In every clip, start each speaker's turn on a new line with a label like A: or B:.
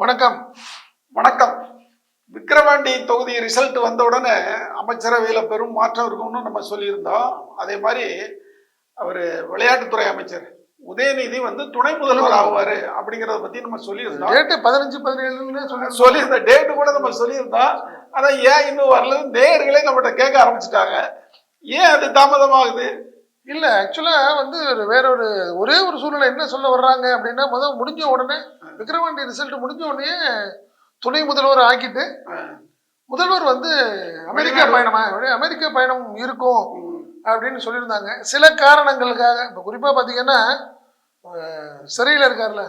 A: வணக்கம்.
B: வணக்கம். விக்கிரவாண்டி தொகுதி ரிசல்ட் வந்த உடனே அமைச்சரவையில் பெரும் மாற்றம் இருக்கும்னு நம்ம சொல்லியிருந்தோம். அதே மாதிரி அவர் விளையாட்டுத்துறை அமைச்சர் உதயநிதி வந்து துணை முதல்வர் ஆகுவார் அப்படிங்கிறத பற்றி நம்ம சொல்லியிருந்தோம்.
A: டேட்டு பதினஞ்சு பதினேழுன்னு சொல்லி
B: சொல்லியிருந்த டேட்டு கூட நம்ம சொல்லியிருந்தோம். ஆனால் ஏன் இன்னும் வரல நேயர்களே நம்மகிட்ட கேட்க ஆரம்பிச்சிட்டாங்க. ஏன் அது தாமதமாகுது?
A: இல்ல ஆக்சுவலா வந்து ஒரு வேற ஒரு ஒரே ஒரு சூழ்நிலை என்ன சொல்ல வர்றாங்க அப்படின்னா முதல் முடிஞ்ச உடனே விக்ரவாண்டி ரிசல்ட் முடிஞ்ச உடனே துணை முதல்வர் ஆக்கிட்டு முதல்வர் வந்து அமெரிக்கா பயணமா அமெரிக்கா பயணம் இருக்கும் அப்படின்னு சொல்லியிருந்தாங்க. சில காரணங்களுக்காக இப்போ குறிப்பா பாத்தீங்கன்னா அஹ், சிறையில இருக்கார்ல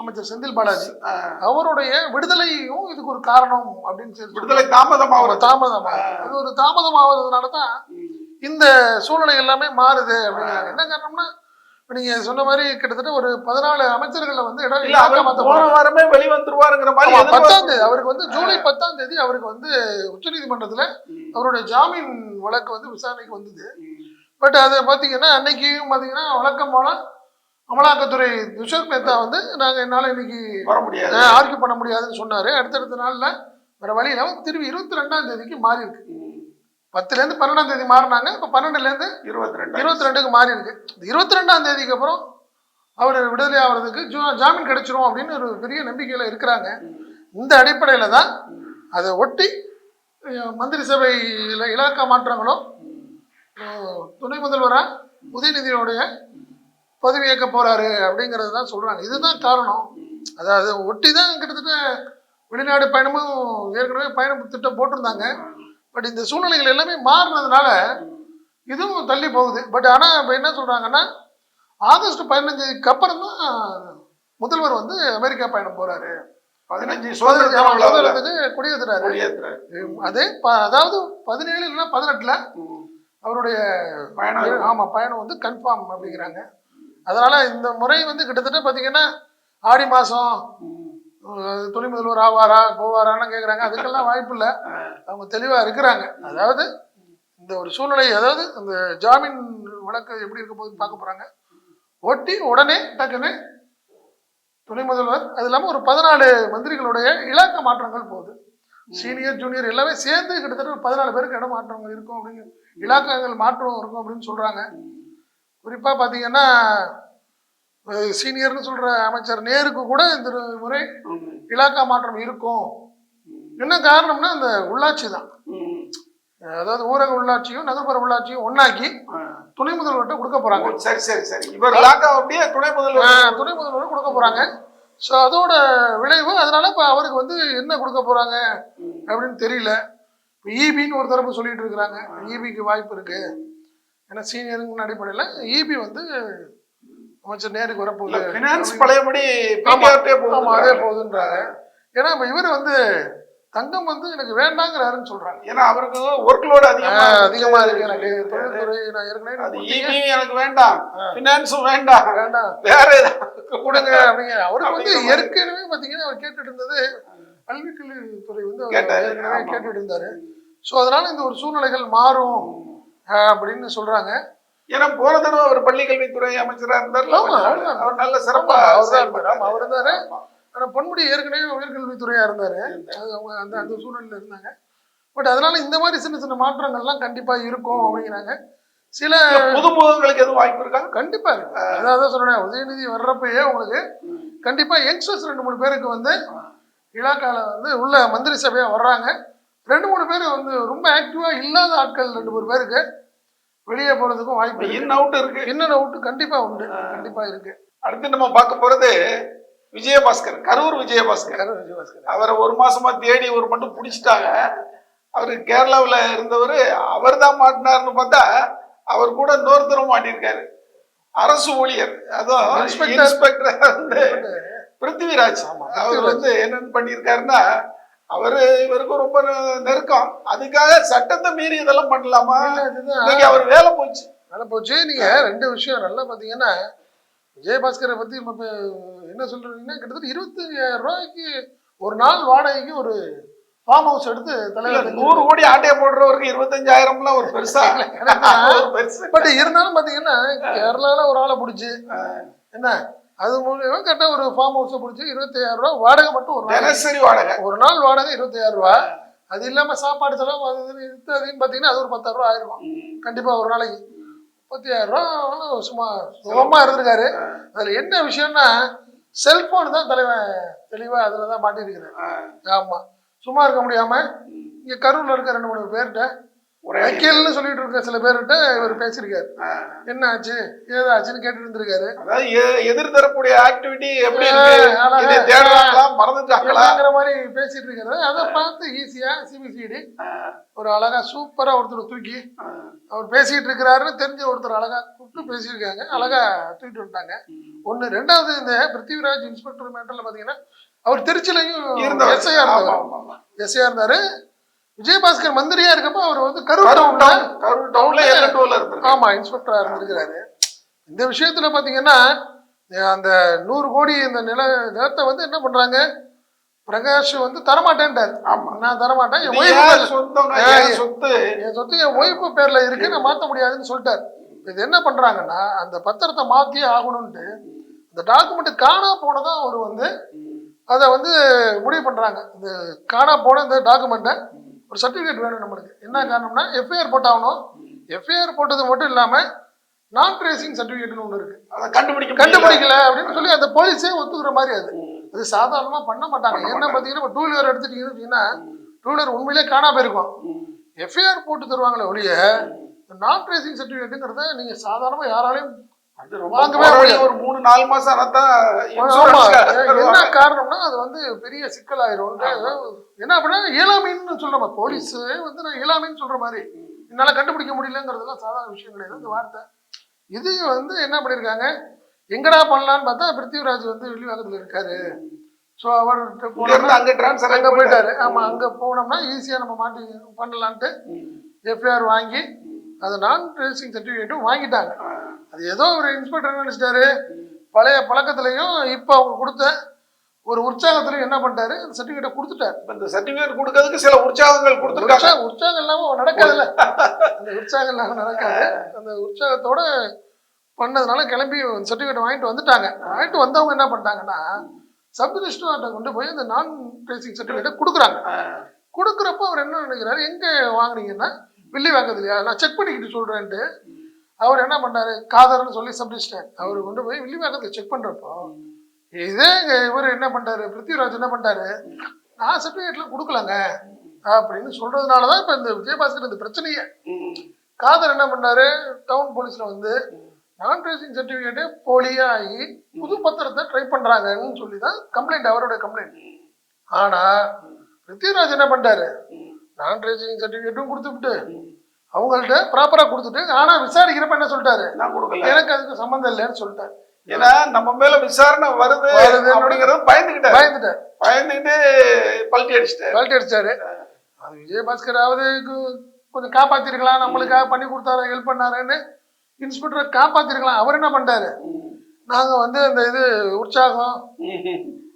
A: அமைச்சர் செந்தில் பாலாஜி. அவருடைய விடுதலையும் இதுக்கு ஒரு காரணம் அப்படின்னு சொல்லி
B: விடுதலை தாமதமாக
A: ஒரு தாமதம் அது ஒரு தாமதம் ஆகுறதுனால தான் இந்த சூழ்நிலை எல்லாமே மாறுது அப்படிங்கிறாங்க என்ன காரணம்னா நீங்க சொன்ன மாதிரி கிட்டத்தட்ட ஒரு பதினாலு அமைச்சர்களை வந்து இடம்
B: போன வாரமே வெளிவந்துருவாருங்கிற மாதிரி
A: பத்தாம் தேதி அவருக்கு வந்து ஜூலை பத்தாம் தேதி அவருக்கு வந்து உச்சநீதிமன்றத்துல அவருடைய ஜாமீன் வழக்கு வந்து விசாரணைக்கு வந்தது. பட் அது பாத்தீங்கன்னா அன்னைக்கும் பாத்தீங்கன்னா வழக்கம் போல அமலாக்கத்துறை துஷார் மேத்தா வந்து நாங்க என்னால இன்னைக்கு
B: வர முடியாது.
A: ஆர்கியூ பண்ண முடியாதுன்னு சொன்னாரு. அடுத்தடுத்த நாள்ல வேற வழி இல்லாம திரும்பி இருபத்தி ரெண்டாம் தேதிக்கு மாறி இருக்கு பத்துல இருந்து பன்னெண்டாம் தேதி மாறினாங்க. இப்ப பன்னெண்டுல இருந்து
B: இருபத்தி ரெண்டு
A: இருபத்தி ரெண்டுக்கு மாறி இருக்கு இருபத்தி ரெண்டாம் தேதிக்கு அப்புறம் அவர் விடுதலை ஆகிறதுக்கு ஜா- ஜாமீன் கிடைச்சிரும் அப்படின்னு ஒரு பெரிய நம்பிக்கையில இருக்கிறாங்க. இந்த அடிப்படையில தான் அதை ஒட்டி மந்திரி சபையில இலாக்கா மாற்றங்களும் துணை முதல்வரா உதயநிதியோடைய பதவியேற்க போறாரு அப்படிங்கிறது தான் சொல்றாங்க. இதுதான் காரணம். அதாவது ஒட்டி தான் கிட்டத்தட்ட வெளிநாடு பயணமும் ஏற்கனவே பயண திட்டம் போட்டிருந்தாங்க. பட் இந்த சூழ்நிலைகள் எல்லாமே மாறினதுனால இதுவும் தள்ளி போகுது பட் ஆனால் இப்போ என்ன சொல்றாங்கன்னா ஆகஸ்ட் பதினஞ்சுக்கு அப்புறம் தான் முதல்வர் வந்து அமெரிக்கா பயணம் போறாரு
B: பதினஞ்சு சுதந்திர தின விழாவுல
A: சுதந்திரத்துக்கு குடியேற்றுறாரு. அதே அதாவது பதினேழு இல்லைன்னா பதினெட்டுல. அவருடைய
B: பயணம்
A: ஆமா பயணம் வந்து கன்ஃபார்ம் அப்படிங்கிறாங்க அதனால இந்த முறை வந்து கிட்டத்தட்ட பாத்தீங்கன்னா ஆடி மாசம்
B: ம்.
A: அஹ், துணை முதல்வர் ஆவாரா போவாரான்னு கேட்குறாங்க அதுக்கெல்லாம் வாய்ப்பு இல்லை அவங்க தெளிவாக இருக்கிறாங்க. அதாவது இந்த ஒரு சூழ்நிலை அதாவது அந்த ஜாமீன் வழக்கு எப்படி இருக்க போகுதுன்னு பார்க்க போகிறாங்க ஒட்டி உடனே டக்குன்னு துணை முதல்வர் அது இல்லாமல் ஒரு பதினாலு மந்திரிகளுடைய இலாக்க மாற்றங்கள் போகுது. சீனியர் ஜூனியர் எல்லாமே சேர்ந்து கிட்டத்தட்ட ஒரு பதினாலு பேருக்கு இடம் மாற்றங்கள் இருக்கும் அப்படிங்கிற இலாக்கங்கள் மாற்றம் இருக்கும் அப்படின்னு சொல்கிறாங்க குறிப்பாக பார்த்தீங்கன்னா சீனியர்னு சொல்ற அமைச்சர் நேருக்கு கூட இந்த முறை. இலாக்கா மாற்றம் இருக்கும். என்ன காரணம்னா இந்த உள்ளாட்சி தான். அதாவது ஊரக உள்ளாட்சியும் நகர்ப்புற உள்ளாட்சியும் ஒண்ணாக்கி
B: ஆ.
A: துணை முதல்வர்கிட்ட கொடுக்க போறாங்க.
B: சரி சரி சரி. இவர் லாக்கா அப்படியே துணை முதல்வர்.
A: துணை முதல்வர் கொடுக்க போறாங்க. ஸோ அதோட விளைவு அதனால இப்போ அவருக்கு வந்து என்ன கொடுக்க போறாங்க அப்படின்னு தெரியல. இப்போ இபின்னு ஒரு தரப்பு சொல்லிட்டு இருக்கிறாங்க. இபிக்கு வாய்ப்பு இருக்கு. ஏன்னா சீனியருங்கிற அடிப்படையில் இபி வந்து அமைச்சர் நேருக்கு வரப்போகுது.
B: பினான்ஸ் பழையபடி
A: ஆமா. அதே
B: போகுது.
A: போகுதுன்றாங்க. ஏன்னா இப்போ இவர் வந்து தங்கம் வந்து எனக்கு வேண்டாங்கிறாருன்னு சொல்றாங்க.
B: ஏன்னா அவருக்கு ஒர்க் லோடு அதிகமா.
A: அதிகமா இருக்கு. எனக்கு தொழில்துறை நான் ஏற்கனவே
B: அது எனக்கு வேண்டாம். பினான்ஸும் வேண்டாம்.
A: வேண்டாம்.
B: வேற
A: கொடுங்க அப்படிங்க அவருக்கு வந்து. ஏற்கனவே பாத்தீங்கன்னா அவர் கேட்டுட்டு இருந்தது கல்விக்கல்வித்துறை வந்து அவர்
B: கேட்டாரு.
A: ஏற்கனவே. கேட்டுட்டு இருந்தாரு ஸோ அதனால இந்த ஒரு சூழ்நிலைகள் மாறும் அப்படின்னு சொல்றாங்க.
B: ஏன்னா போன தடவை அவர் பள்ளி கல்வித்துறை அமைச்சரா இருந்தார்ல
A: ஆமா, அவர்தான்.
B: அவர் நல்ல சிறப்பா
A: அவர் தான் இருந்தாரு. பொன்முடி ஏற்கனவே உயர்கல்வித்துறையா இருந்தாரு. அது அவங்க அந்த அந்த சூழ்நிலையில இருந்தாங்க. பட் அதனால இந்த மாதிரி சின்ன சின்ன மாற்றங்கள்லாம் கண்டிப்பா இருக்கும் அப்படிங்கிறாங்க. சில
B: இல்ல, புது முகங்களுக்கு எதுவும் வாய்ப்பு இருக்கா?
A: கண்டிப்பா இருக்கு. அதான் சொன்னேன். உதயநிதி வர்றப்பயே உங்களுக்கு கண்டிப்பா யங்ஸ்டர்ஸ் ரெண்டு மூணு பேருக்கு வந்து இலாக்கால வந்து உள்ள மந்திரி சபையா வர்றாங்க. ரெண்டு மூணு பேர் வந்து ரொம்ப ஆக்டிவா இல்லாத ஆட்கள் ரெண்டு மூணு பேருக்கு. வெளியே போறதுக்கும் வாய்ப்பு இருக்கு.
B: இன் அவுட் இருக்கு.
A: இன்னொரு அவுட்டு கண்டிப்பா உண்டு. கண்டிப்பா இருக்கு.
B: அடுத்து நம்ம பார்க்க போறது விஜயபாஸ்கர் கரூர் விஜயபாஸ்கர்.
A: கரூர் விஜயபாஸ்கர்.
B: அவரை ஒரு மாசமா தேடி ஒரு மட்டும் பிடிச்சிட்டாங்க. அவரு கேரளாவுல இருந்தவர் அவர் தான் மாட்டினார்னு பார்த்தா அவர் கூட இன்னொருத்தரும் மாட்டியிருக்காரு. அரசு ஊழியர் அதுவும். இன்ஸ்பெக்டர் வந்து பிருத்திவிராஜ். அவர் வந்து என்னன்னு பண்ணியிருக்காருன்னா அவரு இவருக்கு ரொம்ப நெருக்கம். அதுக்காக சட்டத்தை மீறி இதெல்லாம் பண்ணலாமா? இன்னைக்கு அவர் வேலை போச்சு.
A: நல்லா போச்சு. நீங்க ரெண்டு விஷயம் நல்லா பாத்தீங்கன்னா விஜயபாஸ்கரை பத்தி என்ன சொல்றீங்கன்னா கிட்டத்தட்ட இருபத்தி ஐயாயிரம் ரூபாய்க்கு ஒரு நாள் வாடகைக்கு ஒரு ஃபார்ம் ஹவுஸ் எடுத்து தலைவர்
B: நூறு கோடி ஆட்டையை போடுறவருக்கு இருபத்தஞ்சாயிரம்லாம் ஒரு பெருசா. பெருசு.
A: பட் இருந்தாலும் பாத்தீங்கன்னா கேரளால ஒரு ஆளை பிடிச்சி. என்ன? அது மூலியமா கரெக்டா ஒரு ஃபார்ம் ஹவுஸை பிடிச்சி இருபத்தையாயிரம் ரூபா வாடகை மட்டும் ஒரு
B: தினசரி வாடகை.
A: ஒரு நாள் வாடகை இருபத்தையாயிரம் ரூபா அது இல்லாம சாப்பாடு செலவு அது இது அதுன்னு பாத்தீங்கன்னா அது ஒரு பத்தாயிரம் ரூபா ஆயிருக்கும். கண்டிப்பா ஒரு நாளைக்கு முப்பத்தியாயிரம் ரூபா சும்மா சுகமா இருந்திருக்காரு. அதுல என்ன விஷயம்னா செல்போன் தான் தலைவன் தெளிவா அதுல தான் மாட்டிருக்கிறார் ஆமா. சும்மா இருக்க முடியாம இங்க கரூர்ல இருக்க ரெண்டு மூணு பேர்கிட்ட
B: ஒரே
A: வக்கீல்னு சொல்லிட்டு இருக்க சில பேர்கிட்ட இவர் பேசியிருக்காரு. என்ன ஆச்சு ஏதாச்சுன்னு கேட்டுட்டு இருந்திருக்காரு
B: அதாவது எ- எதிர் தரக்கூடிய ஆக்டிவிட்டி எப்படி
A: ஆ,
B: இருக்கு
A: அழகா.
B: இதை தேடுறாங்களா மறந்துட்டாங்களா?
A: எல்லாங்கிற மாதிரி பேசிட்டு இருக்காரு அதை பார்த்து ஈஸியா சிபிசிடி ஒரு அழகா சூப்பரா ஒருத்தர் தூக்கி அவர் பேசிட்டு இருக்கிறாருன்னு தெரிஞ்ச ஒருத்தர் அழகா கூப்பிட்டு பேசியிருக்காங்க. அழகா தூக்கிட்டு வந்துட்டாங்க. ஒண்ணு. ரெண்டாவது இந்த பிருத்திவிராஜ் இன்ஸ்பெக்டர் மேட்டர்ல பாத்தீங்கன்னா அவர் திருச்சிலையும் எஸ்ஐயா இருந்தார். எஸ்ஐயா இருந்தாரு. விஜயபாஸ்கர் மந்திரியா இருக்கப்போ அவர் வந்து கரூர்
B: டவுன் கரூர் டவுன்ல இருந்திருக்கு
A: ஆமா இன்ஸ்பெக்டரா இருந்திருக்கிறாரு. இந்த விஷயத்துல பாத்தீங்கன்னா அந்த நூறு கோடி இந்த நில நிலத்தை வந்து என்ன பண்றாங்க? பிரகாஷ் வந்து தரமாட்டேன்ட்டார்.
B: ஆமா.
A: நான் தரமாட்டேன். என் ஒய்ஃபு
B: சொத்து?
A: என் சொத்து என் ஒய்ஃபு பேர்ல இருக்கு. நான் மாத்த முடியாதுன்னு சொல்லிட்டாரு. இது என்ன பண்றாங்கன்னா அந்த பத்திரத்தை மாத்தியே ஆகணும்ட்டு இந்த டாக்குமெண்ட் காணா போனதா அவர் வந்து அதை வந்து முடிவு பண்றாங்க. இந்த காணா போன இந்த டாக்குமெண்ட்டை ஒரு சர்டிஃபிகேட் வேணும் நம்மளுக்கு. என்ன காரணம்னா எஃப்ஐஆர் போட்டாகணும். எஃப்ஐஆர் போட்டது மட்டும் இல்லாம நான் ட்ரேசிங் சர்டிஃபிகேட்னு ஒன்று இருக்கு.
B: அதை கண்டுபிடிக்க.
A: கண்டுபிடிக்கல அப்படின்னு சொல்லி அந்த போலீஸே ஒத்துக்கிற மாதிரி அது. அது சாதாரணமா பண்ண மாட்டாங்க. என்ன பாத்தீங்கன்னா இப்போ டூ வீலர் எடுத்துட்டீங்கன்னு வச்சீங்கன்னா டூ வீலர் உண்மையிலே காணா போயிருக்கும் எஃப்ஐஆர் போட்டு தருவாங்களே ஒழிய நான் ட்ரேசிங் சர்டிஃபிகேட்டுங்கிறத நீங்க சாதாரணமா யாராலையும் வாங்கவே.
B: ஒரு மூணு நாலு மாசம் ஆனாதான்
A: காரணம்னா அது வந்து பெரிய சிக்கலாயிரும் என்ன அப்படின்னா இயலாமைன்னு சொல்ற மாதிரி போலீஸ் வந்து நான் இயலாமைன்னு சொல்ற மாதிரி என்னால கண்டுபிடிக்க முடியலங்கிறதுலாம் சாதாரண விஷயம் கிடையாது. இந்த வார்த்தை. இது வந்து என்ன பண்ணிருக்காங்க? எங்கடா பண்ணலான்னு பார்த்தா பிருத்திவிராஜ் வந்து வெளிவாகத்துல இருக்காரு. ஸோ
B: இங்க
A: போனோம்னா
B: அங்க டிரான்ஸ்ஃபர்
A: அங்க போயிட்டாரு. ஆமா அங்க போனோம்னா ஈஸியா நம்ம மாட்டி பண்ணலான்ட்டு எஃப்ஐஆர் வாங்கி அது நான் ட்ரேசிங் சர்டிஃபிகேட்டும் வாங்கிட்டாங்க. அது ஏதோ ஒரு இன்ஸ்பெக்டர் நினைச்சிட்டாரு? பழைய பழக்கத்துலயும் இப்போ அவங்க கொடுத்த ஒரு உற்சாகத்துலயும் என்ன பண்ணிட்டாரு? அந்த சர்டிஃபிகேட்டை கொடுத்துட்டாரு.
B: இந்த சர்டிபிகேட் கொடுக்கறதுக்கு சில உற்சாகங்கள் கொடுத்துருக்காங்க.
A: உற்சாகம் இல்லாம நடக்காதுல்ல? அந்த உற்சாகம் இல்லாம நடக்காது. அந்த உற்சாகத்தோட பண்ணதுனால கிளம்பி சர்டிஃபிகேட் வாங்கிட்டு வந்துட்டாங்க. வாங்கிட்டு வந்தவங்க என்ன பண்ணிட்டாங்கன்னா சப் ரிஜிஸ்டர்கிட்ட கொண்டு போய் அந்த நான் ட்ரேசிங் சர்டிஃபிகேட்டை கொடுக்குறாங்க. கொடுக்குறப்போ அவர் என்ன நினைக்கிறாரு? எங்க வாங்குனீங்கன்னா வில்லி வாங்குறதுலையா நான் செக் பண்ணிக்கிட்டு சொல்றேன்ட்டு அவர் என்ன பண்ணாரு? காதர்னு சொல்லி சப்டிஸ்டர் அவர் கொண்டு போய் வில்லி வாக்கத்தை செக் பண்றப்போ இதே இவர் என்ன பண்ணிட்டாரு பிருத்திவிராஜ் என்ன பண்ணிட்டாரு நான் சர்டிஃபிகேட்லாம் கொடுக்கலங்க. அப்படின்னு சொல்றதுனால தான் இப்போ இந்த விஜயபாஸ்கர் இந்த பிரச்சனையே. காதர் என்ன பண்ணாரு? டவுன் போலீஸ்ல வந்து நான் ட்ரேசிங் சர்டிஃபிகேட்டே போலியா ஆகி புது பத்திரத்தை ட்ரை பண்றாங்கன்னு சொல்லி தான் கம்ப்ளைண்ட் அவரோட கம்ப்ளைண்ட் ஆனா பிருத்திவிராஜ் என்ன பண்ணிட்டாரு நான் ட்ரேசிங் சர்டிஃபிகேட்டும் கொடுத்துட்டு அவங்கள்ட்ட ப்ராப்பரா கொடுத்துட்டு ஆனா விசாரிக்கிறப்ப என்ன சொல்லிட்டாரு?
B: நான் கொடுக்கல.
A: எனக்கு அதுக்கு சம்மந்தம் இல்லைன்னு சொல்லிட்டாரு.
B: ஏன்னா நம்ம மேல விசாரணை வருது அப்படிங்கறது பயந்துகிட்டாரு.
A: பயந்துட்டாரு.
B: பயந்துகிட்டு பல்ட்டி அடிச்சிட்டாரு.
A: கழட்டி அடிச்சாரு அது விஜயபாஸ்கராவது கொஞ்சம் காப்பாத்திருக்கலாம். நம்மளுக்காக பண்ணி கொடுத்தாரு ஹெல்ப் பண்ணாருன்னு இன்ஸ்பெக்டரை காப்பாத்திருக்கலாம். அவர் என்ன பண்ணிட்டாரு? நாங்க வந்து அந்த இது உற்சாகம்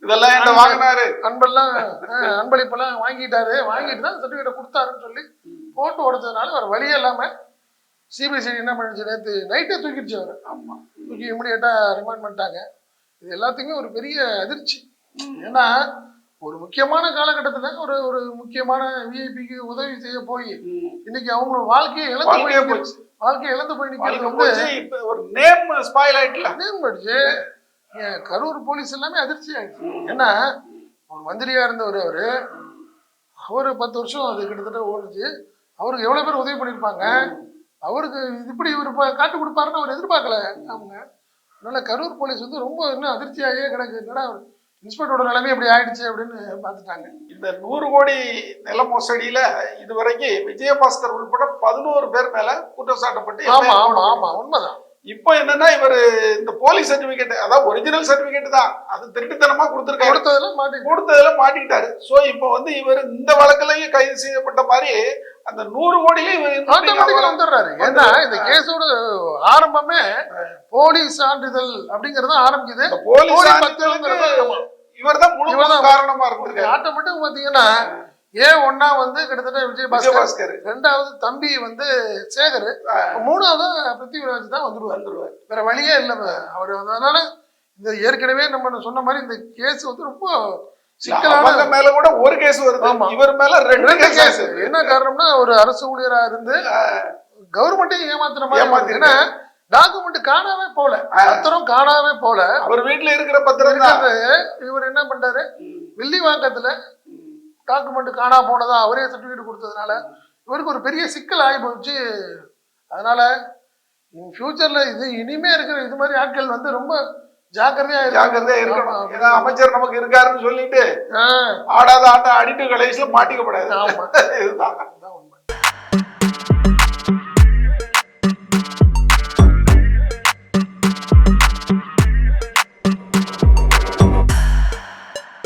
B: இதெல்லாம் என்ன வாங்கினாரு.
A: அன்பெல்லாம் அன்பளிப்பெல்லாம் வாங்கிட்டாரு. வாங்கிட்டு தான் சர்டிஃபிகேட் கொடுத்தாருன்னு சொல்லி போட்டு உடைச்சதுனால அவர் வழியே இல்லாம சிபிசிஐடி என்ன பண்ணுச்சு? நேற்று நைட்டே தூக்கிடுச்சு அவர்.
B: ஆமா.
A: தூக்கி இமிடியேட்டா ரிமாண்ட் பண்ணிட்டாங்க. இது எல்லாத்துக்குமே ஒரு பெரிய அதிர்ச்சி. ஏன்னா ஒரு முக்கியமான காலகட்டத்துல ஒரு ஒரு முக்கியமான விஐபிக்கு உதவி செய்ய போய் இன்னைக்கு அவங்க வாழ்க்கையை இழந்து போய்
B: வாழ்க்கையே போச்சு.
A: வாழ்க்கையை இழந்து போய்
B: வாழ்க்கை
A: வந்து
B: ஒரு நேம் ஸ்பாயில் ஆயிட்டல.
A: மேம்படுச்சு ஏன் கரூர் போலீஸ் எல்லாமே அதிர்ச்சி ஆயிடுச்சு. ஏன்னா ஒரு மந்திரியா இருந்தவர் அவரு அவரு பத்து வருஷம் அது கிட்டத்தட்ட ஓடுச்சு. அவருக்கு எவ்வளவு பேர் உதவி பண்ணியிருப்பாங்க அவருக்கு இப்படி இவர் இப்ப காட்டு கொடுப்பாருன்னு அவர் எதிர்பார்க்கல. அவங்க அதனால கரூர் போலீஸ் வந்து ரொம்ப இன்னும் அதிர்ச்சியாகவே கிடக்கு. என்னடா இன்ஸ்பெக்டரோட நிலைமை இப்படி ஆயிடுச்சு அப்படின்னு பார்த்துட்டாங்க.
B: இந்த நூறு கோடி நில மோசடியில இதுவரைக்கும் விஜயபாஸ்கர் உள்பட பதினோரு பேர் மேல குற்றம் சாட்டப்பட்டு
A: ஆமா ஆமா. ஆமா. உண்மைதான்.
B: இப்போ என்னன்னா இவர் இந்த போலீஸ் சர்டிபிகேட் அதாவது ஒரிஜினல் சர்டிபிகேட் தான். அது திருட்டுத்தனமா கொடுத்துருக்காரு.
A: கொடுத்ததெல்லாம் மாட்டி
B: கொடுத்ததுல மாட்டிக்கிட்டாரு. சோ இப்போ வந்து இவர் இந்த வழக்குலயும் கைது செய்யப்பட்ட மாதிரி அந்த நூறு கோடியில இவர்
A: வந்துடுறாரு. ஏன்னா இந்த கேஸோட ஆரம்பமே போலீஸ் சான்றிதழ் அப்படிங்கறது ஆரம்பிக்குது. போலி ஆமா.
B: இவர் தான் முழு காரணமா இருந்திருக்காரு.
A: ஆட்டோமேட்டிக் பாத்தீங்கன்னா ஏ ஒன்னா வந்து கிட்டத்தட்ட விஜயபாஸ்கர்
B: விஜயபாஸ்கர்.
A: ரெண்டாவது தம்பி வந்து சேகர் மூணாவது பிருத்திவிராஜ் தான் வந்துருவார்.
B: வந்துருவாரு.
A: வேற வழியே இல்லை அவர் அதனால இந்த ஏற்கனவே நம்ம சொன்ன மாதிரி இந்த கேஸ் வந்து ரொம்ப
B: அவங்க மேல கூட ஒரு கேஸ் வருது. இவர் மேல ரெண்டு கேஸ்
A: என்ன காரணம்னா ஒரு அரசு ஊழியரா இருந்து கவர்மெண்ட்டையும் ஏமாத்துற மாதிரி. ஏன்னா டாக்குமெண்ட் காணாம போல. பத்திரம் காணாம போல.
B: அவர் வீட்டுல இருக்கிற பத்திரம்
A: இவர் என்ன பண்றாரு? வில்லிவாக்கத்துல டாக்குமெண்ட் காணா போனதா அவரே சர்டிபிகேட் கொடுத்ததுனால இவருக்கு ஒரு பெரிய சிக்கல் ஆகி போச்சு. அதனால ஃபியூச்சர்ல இது இனிமே இருக்கிற இது மாதிரி ஆட்கள் வந்து ரொம்ப ஜாக்கிரதையா
B: ஜாக்கிரதையா இருக்கணும். ஏன்னா அமைச்சர் நமக்கு இருக்காருன்னு சொல்லிட்டு ஆடாத ஆட்டம் அடிட்டு கடைசியில மாட்டிக்கப்படாது
A: ஆமா.
B: இதுதான்.